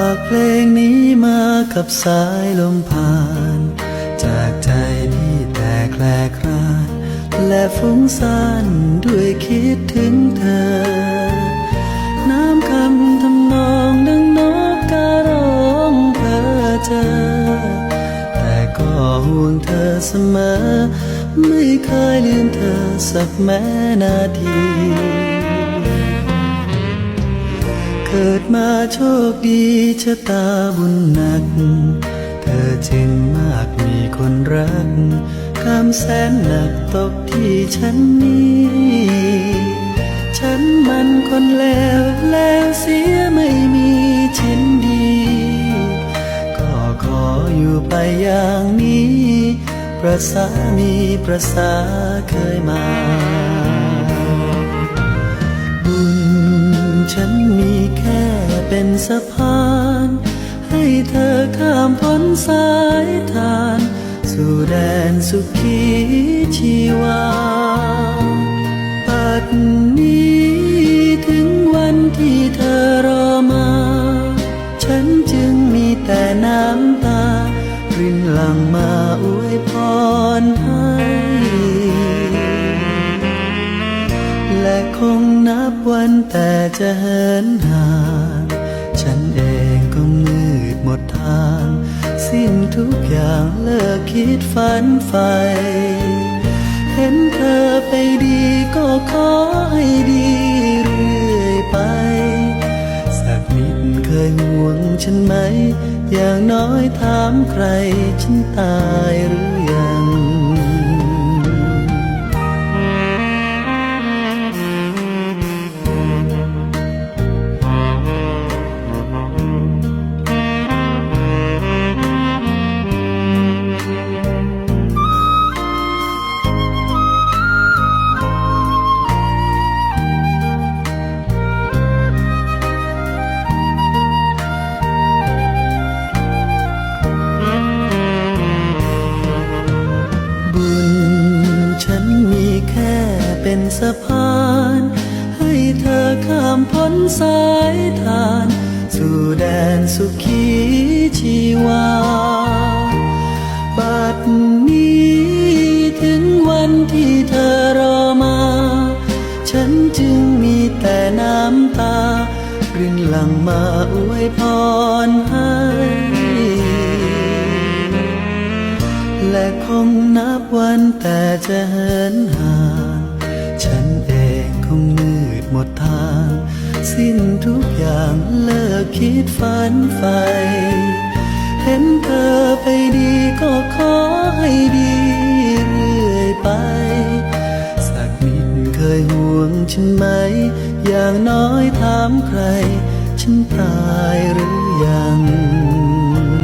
ากเพลงนี้มากับสายลมผ่าน จากใจที่แตกแคลครานและฟุ้งซ่านด้วยคิดถึงเธอ น้ำคำทำนองดังนกการ้องเพ้อเจอ แต่ก็ห่วงเธอเสมอ ไม่เคยลืมเธอสักแม้นาที กิดมาโชคดีชะตาบุญหนัก เธอจึงมากมีคนรักกรรมแสนหนักตกที่ฉันนี้ ฉันมันคนเลวแล้วเสียไม่มีชิ้นดี ก็ขออยู่ไปอย่างนี้ ประสามีประสาเคยมา บุญฉันมี แค่เป็นสะพาน ให้เธอข้ามพ้นสายทาน สู่แดนสุขีชีวาปัดนี้ถึงวันที่เธอรอมา ฉันจึงมีแต่น้ำตารินหลั่งมาอวยพรให้ วันแต่จะเหินห่าง ฉันเองก็มืดหมดทาง สิ้นทุกอย่างเลิกคิดฝันใฝ่เห็นเธอไปดีก็ขอให้ดีเรื่อยไป สักนิดเคยห่วงฉันไหม อย่างน้อยถามใครฉันตายหรือ เป็นสะพาน ให้เธอข้ามพ้นสายทาน สู่แดนสุขีชีวา บัดนี้ถึงวันที่เธอรอมา ฉันจึงมีแต่น้ำตารินหลังมาอวยพรให้ และคงนับวันแต่จะเหินห่าง ฉันเองคงมืดหมดทาง สิ้นทุกอย่างเลิกคิดฝันใฝ่เห็นเธอไปดีก็ขอให้ดีเรื่อยไป สักนิดเคยห่วงฉันไหม อย่างน้อยถามใคร ฉันตายหรือยัง